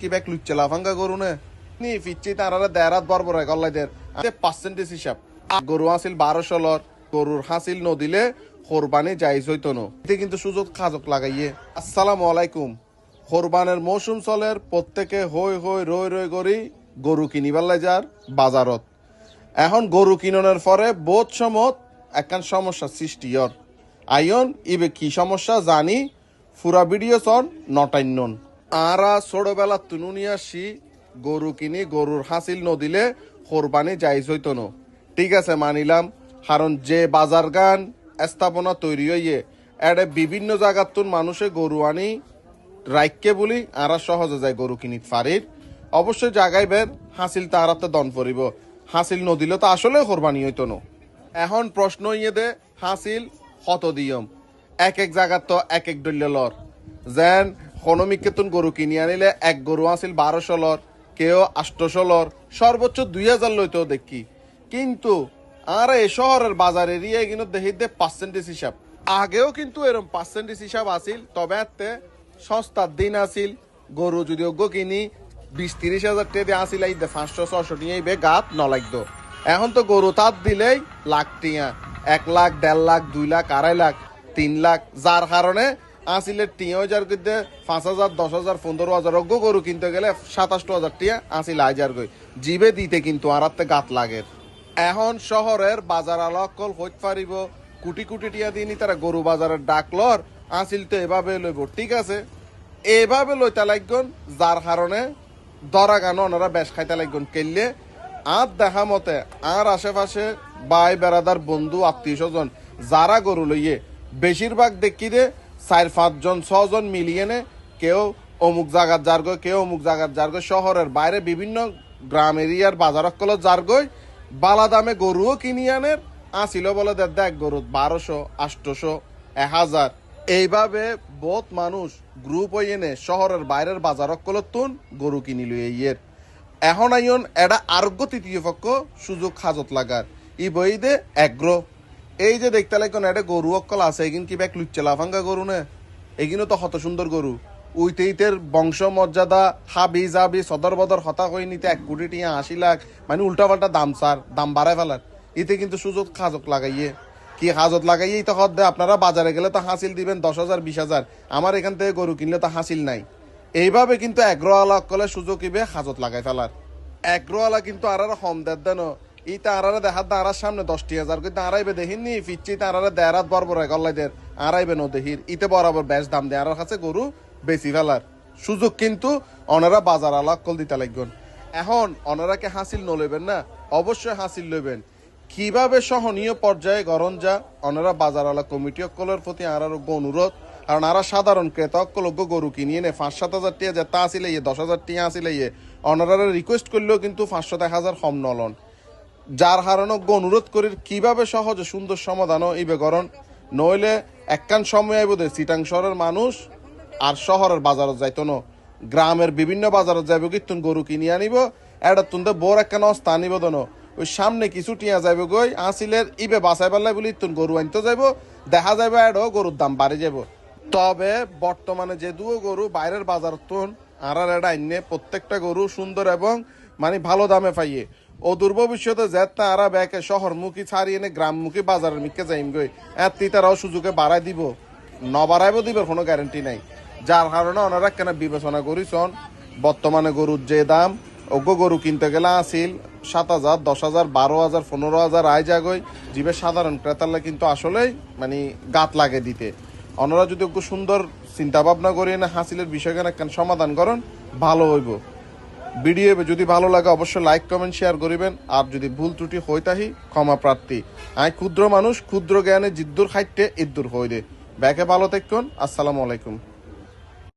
কি ব্যাক লুচ্ছে লাফাঙ্গা গরু নে? নি, ফিচ্ছি তারা দেরাত বরবর গল্লাইদের পার্সেন্টেজ হিসাব। গরু হাসিল বারোশো লর গরুর হাসিল নদিলে কোরবানি জাইজ হইতো না। এতে কিন্তু সুযোগ খাজক লাগাইয়ে। আসসালামু আলাইকুম। কোরবানের মৌসুম চলের প্রত্যেকে হই হই রই রই করি গরু কিনিবার যার বাজারত। এখন গরু কিননের পরে বোধ সমত একখান সমস্যা সৃষ্টি হর। আইন ইবে কি সমস্যা জানি? ফুরা ভিডিও চন নটাইনন আরা ছোটবেলা তুনুনিয়া সি গরু কিনি, গরুর হাসিল নদিলে কোরবানি জাইজ হইতো না ঠিক আছে, মানিলাম। কারণ যে বাজার গান স্থাপনা তৈরি হইয়ে, এডে বিভিন্ন জায়গার তুন মানুষে গরু আনি রাইককে বলি আরা সহজে যায় গরু কিনি ফারির। অবশ্যই জাগাই বের, হাসিল তাহারাতে দন পরিব। হাসিল নদিলে তো আসলে কোরবানি হইতো না এখন প্রশ্ন ইয়ে দে, হাসিল কত দিয়ম? এক এক জায়গার তো এক এক দল্য লর। যেন হনমিককে তুন গরু কিনি আনিলে এক গরু আছিল বারোশো লর, কেউ আষ্টশো লর, সর্বোচ্চ দুই হাজার লইতেও দেখি। কিন্তু আর এই শহরের বাজার এরিয়া কিন্তু দেখি দে পার্সেন্টেজ হিসাব। আগেও কিন্তু এরকম পার্সেন্টেজ হিসাব আছিল, তবে এতে সস্তার দিন আছিল, গরু যদি অজ্ঞ কিনি, বিশ তিরিশ হাজার টাকা আসিল এই পাঁচশো ছশো নিয়ে বে গাত ন লাগতো এখন তো গরু তাত দিলেই লাখ টিয়া, এক লাখ, দেড় লাখ, দুই লাখ, আড়াই লাখ, তিন লাখ, যার কারণে আসিলে টিয়া হাজার করতে পাঁচ হাজার, দশ হাজার, পনেরো হাজার অজ্ঞ গরু কিনতে গেলে সাতাশটো হাজার টিয়া আসিল হাজার কই। জিবে দিতে কিন্তু আর গাত লাগে। এখন শহরের বাজার আলকল হইত পারিব, কোটি কোটি টিয়া নি তারা গরু বাজারের ডাকলর আসিল তো এভাবে লইব, ঠিক আছে? এভাবে লইতে লাগন যার কারণে দরা গান ওনারা বেশ খাইতে লাগন কেললে আর দেখা মতে আর আশেপাশে ভাই বেড়াদার বন্ধু, আত্মীয় স্বজন, যারা গরু লইয়ে, বেশিরভাগ দেখি দে চার, পাঁচজন, ছজন মিলিয়ে কেউ অমুক জায়গার যারগো কেউ অমুক জায়গার যারগো শহরের বাইরে বিভিন্ন গ্রাম এরিয়ার বাজারকল যারগই বালা দামে গরুও কিনি আনের আসিল বলে দেখ গরু বারোশো আষ্টশো এক হাজার। এইভাবে বহুত মানুষ গ্রুপ হয়ে এনে শহরের বাইরের বাজারকল তুন, গরু কিনি লই ইয়ের। এখন আইন এটা আরোগ্য তৃতীয় পক্ষ সুযোগ হাজত লাগার। ই বই দে এগ্রো। এই যে দেখতে লাগুন এটা গরু অকল আছে, এগিন কি ব্যাক লুচ্ছে লাফাঙ্গা গরু নে? এগিনও তো হত সুন্দর গরু। উইতে ইতের বংশ মর্যাদা হাবি জাবি, সদর বদর হতা হয়ে নিতে এক কোটি টিয়া আশি লাখ মানে উল্টা পাল্টা দাম সার, দাম বাড়ায় ফেলার। ইতে কিন্তু সুযোগ খাজক লাগাইয়ে। কি হাজত লাগাইয়েই তো হদ দে, আপনারা বাজারে গেলে তো হাসিল দিবেন দশ হাজার, বিশ হাজার। আমার এখান থেকে গরু কিনলে তো হাসিল নাই। এইভাবে কিন্তু এগ্রোয়ালা কলে সুযোগ ইবে হাজত লাগাই ফেলার। এগ্রোয়ালা কিন্তু আর আর হম দেন ই তারারে দেখার দাঁড়ার সামনে দশটি হাজার কিন্তু আড়াইবে দেখিননি ফিচ্ছি তারারে দেড়াত বরবর গল্লাইদের আড়াইবে ন দেহির ইতে বরাবর বেশ দাম দেয়। আর কাছে গরু বেশি ফেলার সুযোগ কিন্তু অনারা বাজার আলাক কল দিতে লাগবেন। এখন অনারাকে হাসিল নলইবেন না, অবশ্যই হাসিল লইবেন। কীভাবে সহনীয় পর্যায়ে গরম যা, অনারা বাজারওয়ালা কমিটি অকলের প্রতি আর আরোগ্য অনুরোধ। কারণ আর সাধারণ ক্রেতা অকলজ্ঞ গরু কিনিয়ে নে পাঁচ সাত হাজার টিয়া যেটা আসিলে ইয়ে দশ হাজার টিয়া আসিলে অনারা রিকোয়েস্ট করলেও কিন্তু পাঁচশো এক হাজার কম নলন। যার হারানো অনুরোধ করি কীভাবে সহজে সুন্দর সমাধানও ইবে গরণ নইলে একখান সময় আইব দে চিটাং শহরের মানুষ আর শহরের বাজারত যাইতো ন। গ্রামের বিভিন্ন বাজারত যাইব কিন্তু গরু কিনি আনিব এটা তুন্দে বোর একখান অস্তা আনিব দন ওই সামনে কিছু টিয়া যাইব গই আসিলের ইবে বাসাই পারলাই বলি তুন গরু আনতে যাইব, দেখা যাইব এডো গরুর দাম বাড়ি যাব তবে বর্তমানে যে দুও গরু বাইরের বাজার তুন আর আর এটা আইনে প্রত্যেকটা গরু সুন্দর এবং মানে ভালো দামে পাইয়ে। ও দুর্ভবিষ্যতে যেতে আরা ব্যাকে শহরমুখী ছাড়িয়ে এনে গ্রামমুখী বাজারের মিকে যাইম গই এত তারাও সুযোগে বাড়াই দিব ন বাড়াইব দিবের কোনো গ্যারান্টি নাই। যার কারণে ওনারা কেন বিবেচনা করিছন বর্তমানে গরুর যে দাম অজ্ঞ গরু কিনতে গেলে আসিল সাত হাজার, দশ হাজার, বারো হাজার, পনেরো হাজার, আয় জাগই জীবের সাধারণ ক্রেতাররা কিন্তু আসলেই মানে গাত লাগে দিতে। ওনারা যদি অজ্ঞ সুন্দর চিন্তা ভাবনা করি না হাসিলের বিষয়কে কেন সমাধান করেন, ভালো হইব। ভিডিও যদি ভালো লাগে, অবশ্যই লাইক কমেন্ট শেয়ার করিবেন। আর যদি ভুল ত্রুটি হই তাহি, ক্ষমা প্রার্থী। আই ক্ষুদ্র মানুষ, ক্ষুদ্র জ্ঞানে জিদ্দুর খাইতে ইদ্দুর হইলে ব্যাকে ভালো থাকুন আসসালামু আলাইকুম।